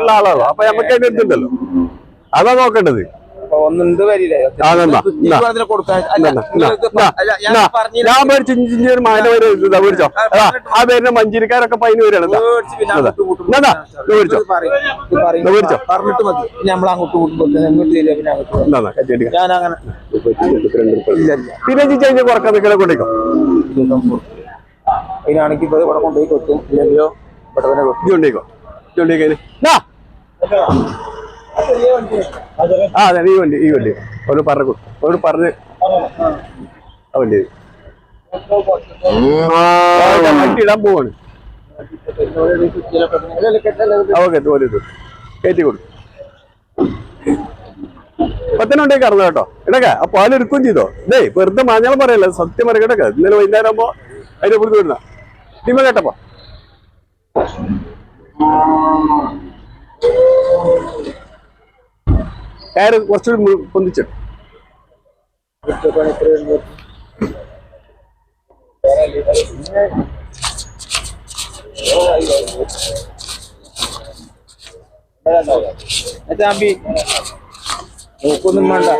ഉള്ള ആളാണോ? അപ്പൊ നമുക്ക് അതിന് അടുത്തുണ്ടല്ലോ അതാ നോക്കേണ്ടത്. ഞാൻ മേടിച്ചു ഇഞ്ചിഞ്ചൊരു മാല വരെ മേടിച്ചോ. ആ പേരിന്റെ മഞ്ചേരിക്കാരൊക്കെ പൈന് വരെയാണ്. മേടിച്ച് മേടിച്ചോ. പറഞ്ഞിട്ട് മതി. നമ്മൾ അങ്ങോട്ട് പിന്നെ ഇജ്ജ് കഴിഞ്ഞ് കുറയ്ക്കാൻ കൊണ്ടേക്കോ. അതിനാണെങ്കിൽ ഇവിടെ കൊണ്ടുപോയി കൊത്തും. ഇല്ലല്ലോ ഇവിടെ തന്നെ കൊണ്ടേക്കോ. നാ ആ അതെ ഈ വണ്ടി ഈ വണ്ടി. ഒരു പറഞ്ഞു ഒരു പറഞ്ഞ് ആ വണ്ടി. ഇടാൻ പോവാണ്. കയറ്റി കൊടുക്കും പത്തിനുണ്ടേക്ക് കറന്നു കേട്ടോ. ഇടക്ക ആ എടുക്കുകയും ചെയ്തോ? ഇതേ വെറുതെ മാഞ്ഞാൽ പറയല്ല സത്യം പറയുക ഇടക്ക ഇന്നലെ വൈകുന്നേരം ആകുമ്പോ അതിനെ പിടിച്ച് വരുന്ന ടീമ കേട്ടപ്പോ കുറച്ചുകൂടി മു- പൊന്തിച്ചു. ചാമ്പി നോക്കൊന്നും വേണ്ട.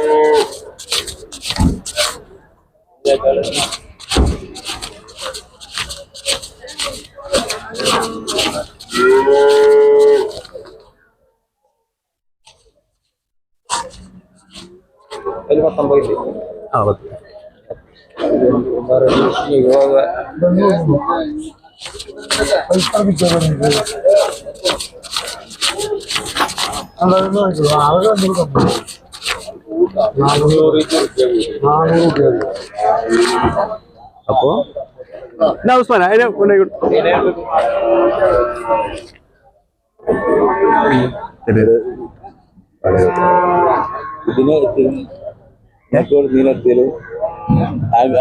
ഇല്ലേ? ആ പത്ത് അപ്പോ ഉസ്മാൻ അതിനെ. ഇതിന് ഇങ്ങോട്ട് കൊടുത്തതിന്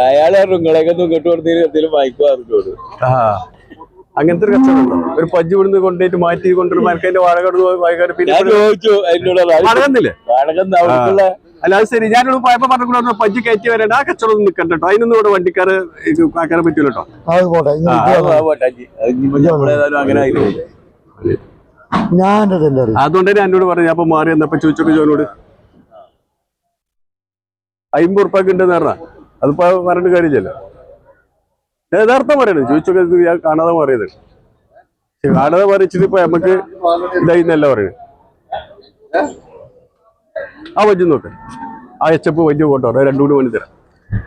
അയാളെ നിങ്ങളൊക്കെ ഇങ്ങോട്ട് കൊടുത്തതിന് എത്തിയാലും വായിക്കും അറിഞ്ഞോട് ആ. അങ്ങനത്തെ ഒരു കച്ചവടമുണ്ടോ? ഒരു പജ്ജ് ഇവിടുന്ന് കൊണ്ടുപോയിട്ട് മാറ്റി കൊണ്ടൊരു വാഴ കടന്ന് പിന്നെ ഞാൻ ചോദിച്ചു അല്ല അത് ശരി. ഞാനോട് പോയപ്പോ പറഞ്ഞു പജ്ജ് കയറ്റി വരേണ്ട. ആ കച്ചവടം ഒന്നും നിൽക്കണ്ട കേട്ടോ. അതിനൊന്നും ഇവിടെ വണ്ടിക്കാര് ഇത് ആക്കാൻ പറ്റൂല കേട്ടോ. ഞാൻ അതുകൊണ്ട് തന്നെ എന്നോട് പറഞ്ഞു അപ്പൊ മാറി എന്നപ്പോ ചോദിച്ചോട്ട് ജോനോട്. അമ്പത് ഉറുപ്പൊക്കെ ഉണ്ടെന്ന് പറഞ്ഞ? അതിപ്പോ പറഞ്ഞിട്ട് കാര്യമില്ല യഥാർത്ഥം പറയണത് ചോദിച്ചൊക്കെ ഞാൻ കാണാതെ മാറിയത്. കാണാതെ മറിച്ചിട്ട് ഇപ്പൊ നമുക്ക് ഇതായിന്നല്ല പറയുന്നത്. ആ വജ്ജ് നോക്ക്. ആ എച്ചപ്പ് വലിയ ഫോട്ടോ രണ്ടു കൂടി വേണ്ടി തരാം.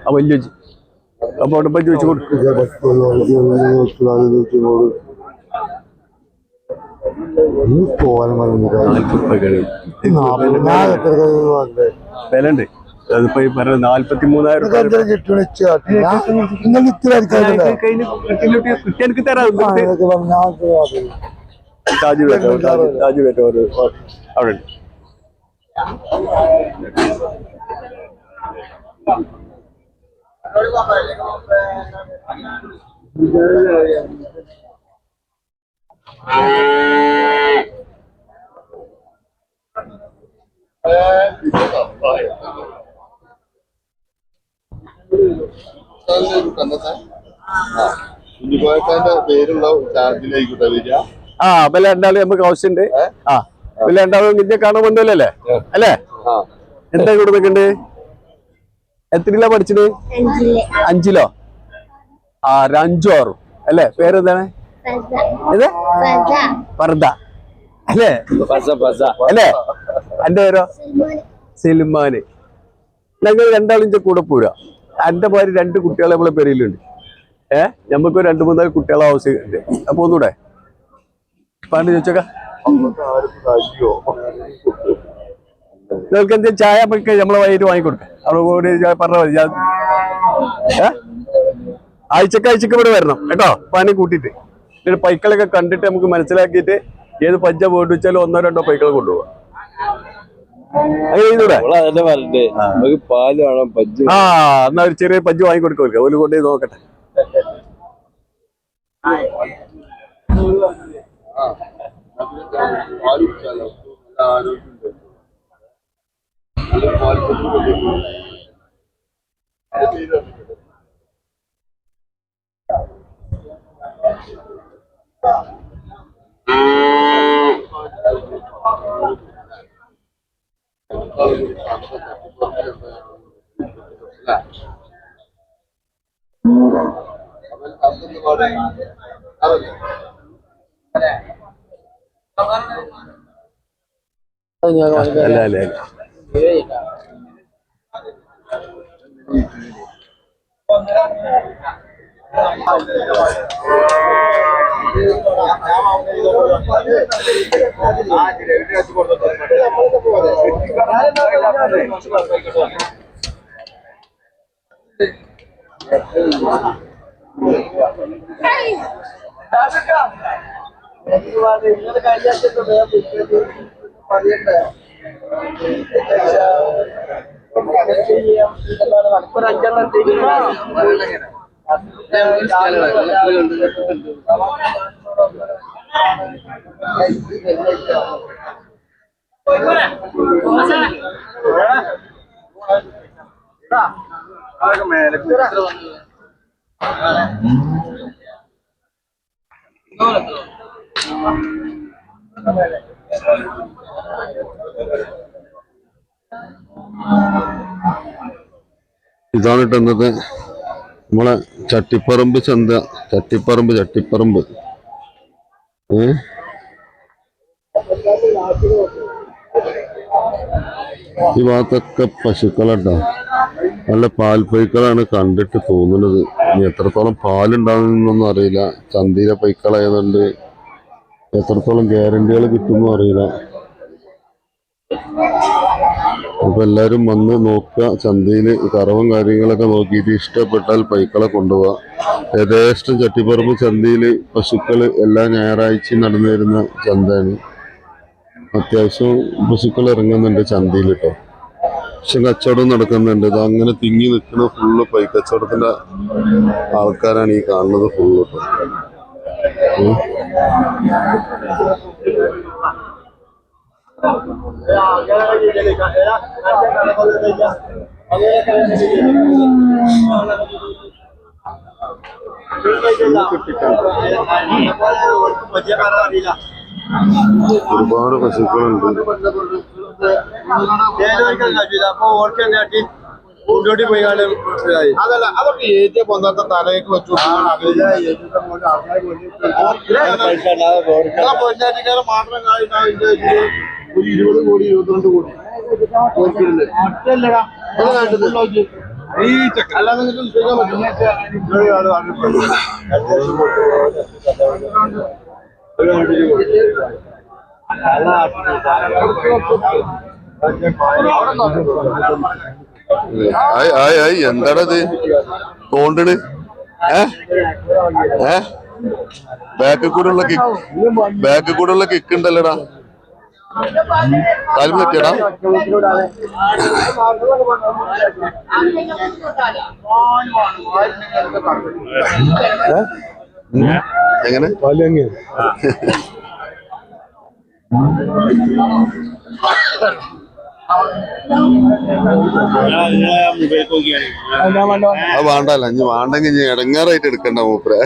ആ വലിയ വെച്ച്. അപ്പൊ അവിടെ വെച്ച് കൊടുക്കും. പോകാനും ഉണ്ട് അതിപ്പോ ഈ പറയുന്നത് നാല്പത്തി മൂന്നായിരം എനിക്ക് തരാം. ഇവിടുത്തെ ഞാൻ വാങ്ങും. താജ് വേറ്റ താജ് വേറ്റ ഒരു അവിടെ ഉണ്ട് കുഞ്ഞിക്കോയക്കാന്റെ പേരുള്ള ചാർജിലായിക്കോട്ടെ വരിക. ആ വില രണ്ടാളും നമുക്ക് ആവശ്യമുണ്ട്. ആ. വില രണ്ടാളും നിന്നെ കാണാൻ വന്നല്ലേ അല്ലേ? എന്താ കൊടുത്തേക്കണ്ട് നിൽക്കണ്ട്? എത്രയിലാ പഠിച്ചത്? അഞ്ചിലോ. ആ ഒരു അഞ്ചു ആറും. അല്ലേ? പേരെന്താണ്? ഇത് പർദ അല്ലേ? അല്ലേ? എന്റെ പേരോ? സിനിമാന് ഞങ്ങൾ രണ്ടാളിന്റെ കൂടെ പോരാ. എന്റെ ഭാര്യ രണ്ട് കുട്ടികളെ നമ്മളെ പെരയിലുണ്ട്. ഏഹ് നമുക്ക് രണ്ട് മൂന്നാൽ കുട്ടികളെ ആവശ്യമുണ്ട്. അപ്പൊ ഒന്നൂടെ? പാണ്ട് ചോദിച്ചോക്ക. നിങ്ങൾക്ക് എന്തെങ്കിലും ചായ നമുക്ക് നമ്മളെ വൈകിട്ട് വാങ്ങിക്കൊടുക്കാം അവിടെ കൂടി ഞാൻ പറഞ്ഞ മതി. ഞാൻ ആഴ്ചക്ക് ആഴ്ചക്ക് ഇവിടെ വരണം. കേട്ടോ? പണി കൂട്ടിയിട്ട്. പിന്നെ പൈക്കളൊക്കെ കണ്ടിട്ട് നമുക്ക് മനസ്സിലാക്കിയിട്ട് ഏത് പഞ്ച പോയിട്ട് വെച്ചാലും ഒന്നോ രണ്ടോ പൈക്കളെ കൊണ്ടുപോകാം നമുക്ക് പാൽ വേണം പജ്ജ് ആ എന്നാ ഒരു ചെറിയ പഞ്ച് വാങ്ങിക്കൊടുക്കുക ഒരു കൊണ്ടുപോയി നോക്കട്ടെ. പാൽ കുടിച്ചാലോ നല്ല ആരോഗ്യമുണ്ട് നല്ല അതിന്റെ പേര് അറിയില്ല. അല്ല അല്ല അല്ല ഇതാണ് ഇട്ടുന്നത് നമ്മളെ ചട്ടിപ്പറമ്പ് ചന്ത ചട്ടിപ്പറമ്പ് ചട്ടിപ്പറമ്പ്. ഈ ഭാഗത്തൊക്കെ പശുക്കളട്ടോ. നല്ല പാൽപ്പൈക്കളാണ് കണ്ടിട്ട് തോന്നുന്നത്. ഇനി എത്രത്തോളം പാലുണ്ടാകുന്നൊന്നും അറിയില്ല. ചന്തയിലെ പൈക്കളായതുകൊണ്ട് എത്രത്തോളം ഗ്യാരണ്ടികൾ കിട്ടുമെന്നും അറിയില്ല. അപ്പൊ എല്ലാരും വന്ന് നോക്കുക ചന്തയിൽ കറവും കാര്യങ്ങളൊക്കെ നോക്കിയിട്ട് ഇഷ്ടപ്പെട്ടാൽ പൈക്കളെ കൊണ്ടുപോവാ. യഥേഷ്ടം ചട്ടിപ്പറമ്പ് ചന്തയിൽ പശുക്കൾ എല്ലാ ഞായറാഴ്ചയും നടന്നു വരുന്ന ചന്തയാണ്. അത്യാവശ്യം പശുക്കൾ ഇറങ്ങുന്നുണ്ട് ചന്തയിൽ കേട്ടോ പക്ഷെ കച്ചവടം നടക്കുന്നുണ്ട്. ഇത് അങ്ങനെ തിങ്ങി നിൽക്കുന്ന ഫുള്ള് പൈ കച്ചവടത്തിന്റെ ആൾക്കാരാണ് ഈ കാണുന്നത് ഫുള്ള് കേട്ടോ. ഒരുപാട് പശുക്കളുണ്ട് അതല്ല അതൊക്കെ ഏറ്റിയ പൊന്നത്തെ തലയൊക്കെ വെച്ചു പൊന്നാറ്റിക്കാരെ മാത്രം കാര്യം ഒരു ഇരുപത് കോടി ഇരുപത്തിരണ്ട് കോടി. അല്ലാതെ. ആയ് ആയ് ആയ്. എന്താണത്? തോണ്ടണ്. ഏ? ഏ? ബാക്കിൽ കൂടെ ഉള്ള കിക്ക് ബാക്കിൽ കൂടെ ഉള്ള കിക്ക് ഉണ്ടല്ലോടാ? കാലും പറ്റിയടാ എങ്ങനെ അത് വേണ്ടല്ല ഇനി വേണ്ടെങ്കിൽ ഇടങ്ങാറായിട്ട് എടുക്കണ്ട മൂപ്പരെ.